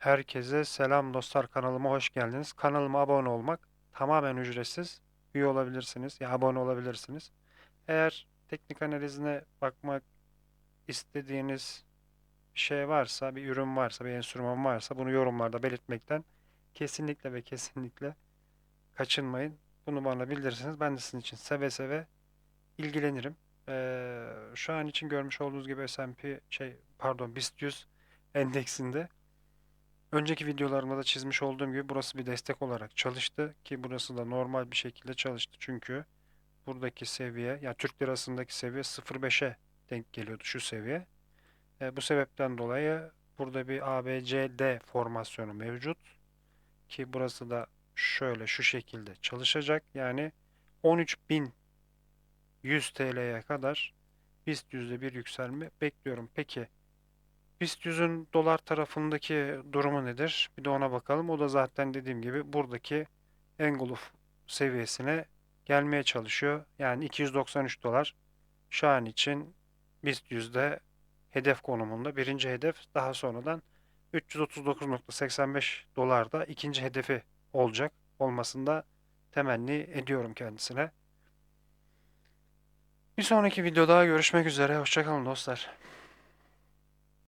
Herkese selam dostlar kanalıma hoş geldiniz. Kanalıma abone olmak tamamen ücretsiz. Üye olabilirsiniz ya abone olabilirsiniz. Eğer teknik analizine bakmak istediğiniz şey varsa, bir ürün varsa, bir enstrüman varsa bunu yorumlarda belirtmekten kesinlikle ve kesinlikle kaçınmayın. Bunu bana bildirirseniz ben de sizin için seve seve ilgilenirim. Ee, şu an için görmüş olduğunuz gibi S&P şey pardon BIST 100 endeksinde Önceki videolarımda da çizmiş olduğum gibi burası bir destek olarak çalıştı ki burası da normal bir şekilde çalıştı. Çünkü buradaki seviye yani Türk lirasındaki seviye 0.5'e denk geliyordu şu seviye. E, bu sebepten dolayı burada bir ABCD formasyonu mevcut ki burası da şöyle şu şekilde çalışacak. Yani 13.100 TL'ye kadar BIST bir yükselme bekliyorum. Peki BIST 100'ün dolar tarafındaki durumu nedir? Bir de ona bakalım. O da zaten dediğim gibi buradaki Engulf seviyesine gelmeye çalışıyor. Yani 293 dolar şu an için BIST 100'de hedef konumunda. Birinci hedef daha sonradan 339.85 dolarda ikinci hedefi olacak. Olmasını da temenni ediyorum kendisine. Bir sonraki videoda görüşmek üzere. Hoşçakalın dostlar.